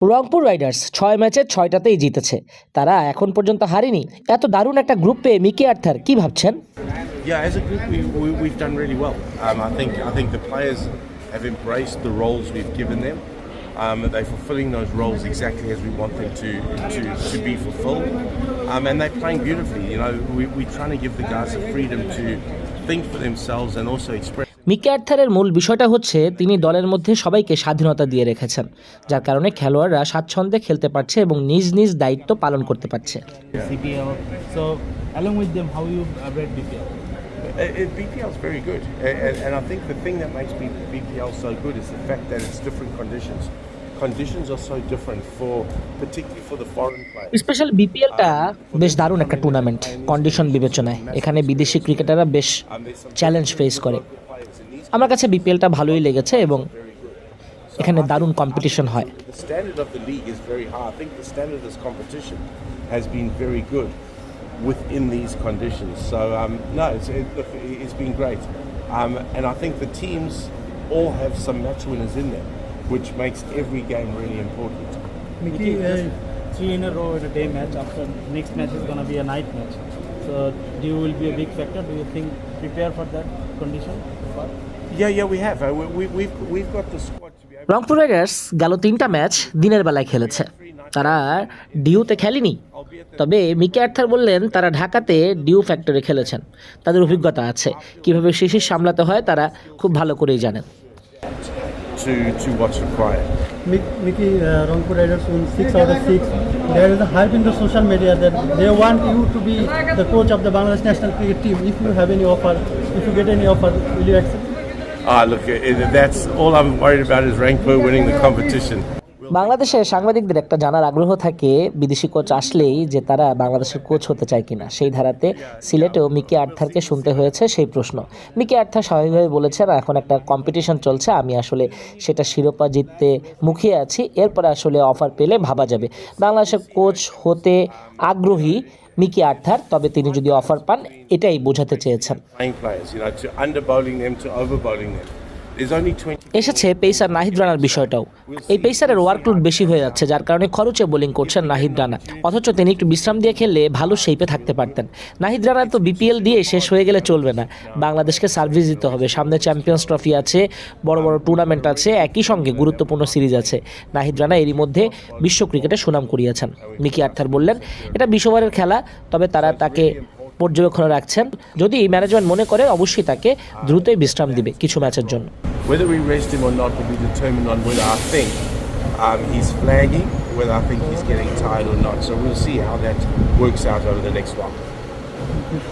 Rangpur Riders ছয় ম্যাচে ছয়টাতেই জিতেছে তারা এখন পর্যন্ত হারেনি এত দারুণ একটা গ্রুপ পেয়ে মিকি আর্থার কি ভাবছেন Yeah, as a group, we, we, we've done really well. Um, I think I think the players have embraced the roles we've given them. Um, they're fulfilling those roles exactly as we want them to to, to be fulfilled, um, and they're playing beautifully. You know, we, we're trying to give the guys the freedom to think for themselves and also express. Mickey আর্থারের মূল বিষয়টা হচ্ছে তিনি দলের মধ্যে সবাইকে স্বাধীনতা দিয়ে রেখেছেন যার কারণে খেলোয়াড়রা স্বাচ্ছন্দ্যে খেলতে পারছে এবং নিজ নিজ দায়িত্ব পালন করতে পারছে CPL. So along with them, how you uh, rate BPL? Is very good, and, and, I think the thing that makes BPL so good is the fact that it's different conditions. Conditions are so different for, particularly for the foreign players. Special বিপিএলটা বেশ দারুণ একটা tournament condition বিবেচনায় এখানে বিদেশি ক্রিকেটাররা বেশ Um, challenge face করে আমার কাছে বিপিএলটা ভালোই লেগেছে এবং এখানে দারুণ কম্পিটিশন হয় The standard of the league is very high. I think the standard of this competition has been very good within these conditions. So um, no, it's, it, look, it's been great, um, and I think the teams all have some match winners in them, which makes every game really important. Mickey, uh, three in a row in a day match. After next match is gonna be a night match. So do you will be a big factor? Do you think prepare for that condition? Rangpur Riders গেল তিনটা match দিনের বেলায় খেলেছে। তারা ডিউতে খেলেনি। তবে মিকে Arthur বললেন তারা ঢাকাতে ডিউ ফ্যাক্টরি খেলেছেন। তাদের অভিজ্ঞতা আছে। কীভাবে শিশি সামলাতে হয় তারা খুব ভালো করেই জানেন। Bangladesh national cricket team if have any offer if you get any offer will Ah, look, that's all I'm worried about is Rankpur winning the competition. বাংলাদেশে সাংবাদিকদের একটা জানার আগ্রহ থাকে, বিদেশি কোচ আসলেই যে তারা বাংলাদেশের কোচ হতে চায় কিনা। সেই ধারাতে সিলেটেও মিকি আর্থারকে শুনতে হয়েছে সেই প্রশ্ন। মিকি আর্থার স্বাভাবিকভাবে বলেছেন, এখন একটা কম্পিটিশন চলছে, আমি আসলে সেটা শিরোপা জিততে মুখিয়ে আছি, এরপরে আসলে অফার পেলে ভাবা যাবে। বাংলাদেশের কোচ হতে আগ্রহী মিকি আর্থার, তবে তিনি যদি অফার পান, এটাই বোঝাতে চেয়েছেন। Playing players, you know, to under bowling them to over bowling them. There's only 20. এসেছে পেসার নাহিদ রানার বিষয়টাও। এই পেসারের ওয়ার্কলোড বেশি হয়ে যাচ্ছে যার কারণে খরচে বোলিং করছেন নাহিদ রানা। অথচ তিনি একটু বিশ্রাম দিয়ে খেললে ভালো শেপে থাকতে পারতেন। নাহিদ রানার তো বিপিএল দিয়ে শেষ হয়ে গেলে চলবে না। বাংলাদেশকে সার্ভিস দিতে হবে। সামনে চ্যাম্পিয়ন্স ট্রফি আছে বড় বড় টুর্নামেন্ট আছে একই সঙ্গে গুরুত্বপূর্ণ সিরিজ আছে। নাহিদ রানা এরই মধ্যে বিশ্ব ক্রিকেটে সুনাম কুড়িয়েছেন মিকি আর্থার বললেন এটা বিশ্ববারের খেলা তবে তারা তাকে পর্যবেক্ষণে রাখছেন যদি ম্যানেজমেন্ট মনে করে অবশ্যই তাকে দ্রুতই বিশ্রাম দিবে কিছু ম্যাচের জন্য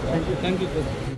Thank you. Thank you. Thank you.